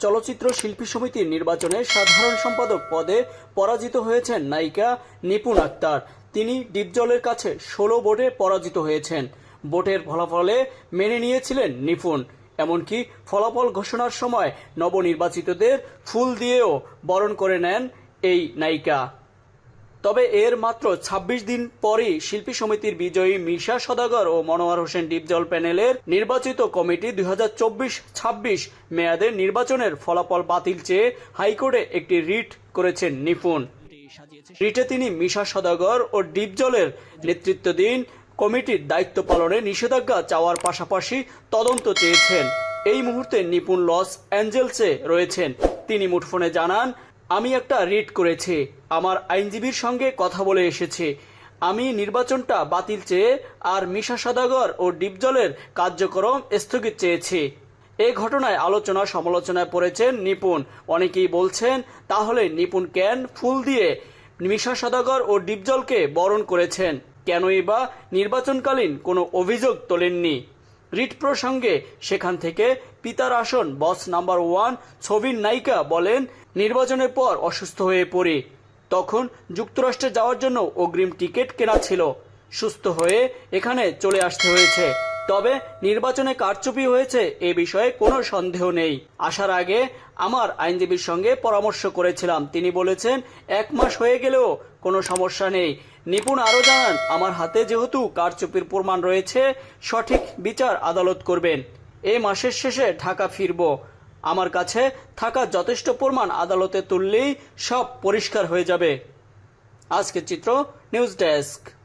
চলচ্চিত্র শিল্পী সমিতির নির্বাচনে সাধারণ সম্পাদক পদে পরাজিত হয়েছেন নায়িকা নিপুণ আক্তার। তিনি ডিপজলের কাছে ষোলো ভোটে পরাজিত হয়েছেন। ভোটের ফলাফলে মেনে নিয়েছিলেন নিপুণ। এমনকি ফলাফল ঘোষণার সময় নবনির্বাচিতদের ফুল দিয়েও বরণ করে নেন এই নায়িকা। তবে এর মাত্র ২৬ দিন পরই শিল্পী সমিতির বিজয়ী মিশা সদাগর ও মনোয়ার হোসেন ডিপজল প্যানেলের নির্বাচিত কমিটি দুই হাজার মেয়াদের নির্বাচনের ফলাফল বাতিল চেয়ে হাইকোর্টে একটি রিট করেছেন নিপুণ। রিটে তিনি মিশা সদাগর ও ডিপজলের নেতৃত্বাধীন কমিটির দায়িত্ব পালনে নিষেধাজ্ঞা চাওয়ার পাশাপাশি তদন্ত চেয়েছেন। এই মুহূর্তে নিপুণ লস অ্যাঞ্জেলসে রয়েছেন। তিনি মুঠফোনে জানান আমি একটা রিট করেছি। আমার আইনজীবীর সঙ্গে কথা বলে এসেছি। আমি নির্বাচনটা বাতিল চেয়ে আর মিশা সদাগর ও ডিপজলের কার্যক্রম স্থগিত চেয়েছি। এ ঘটনায় আলোচনা সমালোচনায় পড়েছেন নিপুণ। অনেকেই বলছেন, তাহলে নিপুণ কেন ফুল দিয়ে মিশা সদাগর ও ডিপজলকে বরণ করেছেন? কেনই বা নির্বাচনকালীন কোনো অভিযোগ তোলেননি? রিট প্রসঙ্গে সেখান থেকে পিতার আসন বস নাম্বার ওয়ান ছবির নায়িকা বলেন, নির্বাচনের পর অসুস্থ হয়ে পড়ে। তখন যুক্তরাষ্ট্রে যাওয়ার জন্য অগ্রিম টিকিট কেনা ছিল। সুস্থ হয়ে এখানে চলে আসতে হয়েছে। তবে নির্বাচনে কারচুপি হয়েছে, এ বিষয়ে কোনো সন্দেহ নেই। আসার আগে আমার আইনজীবীর সঙ্গে পরামর্শ করেছিলাম। তিনি বলেছেন, এক মাস হয়ে গেলেও কোনো সমস্যা নেই। নিপুণ আরও জানান, আমার হাতে যেহেতু কারচুপির প্রমাণ রয়েছে, সঠিক বিচার আদালত করবেন। এই মাসের শেষে ঢাকা ফিরব। আমার কাছে থাকা যথেষ্ট প্রমাণ আদালতে তুললেই সব পরিষ্কার হয়ে যাবে। আজকের চিত্র, নিউজ ডেস্ক।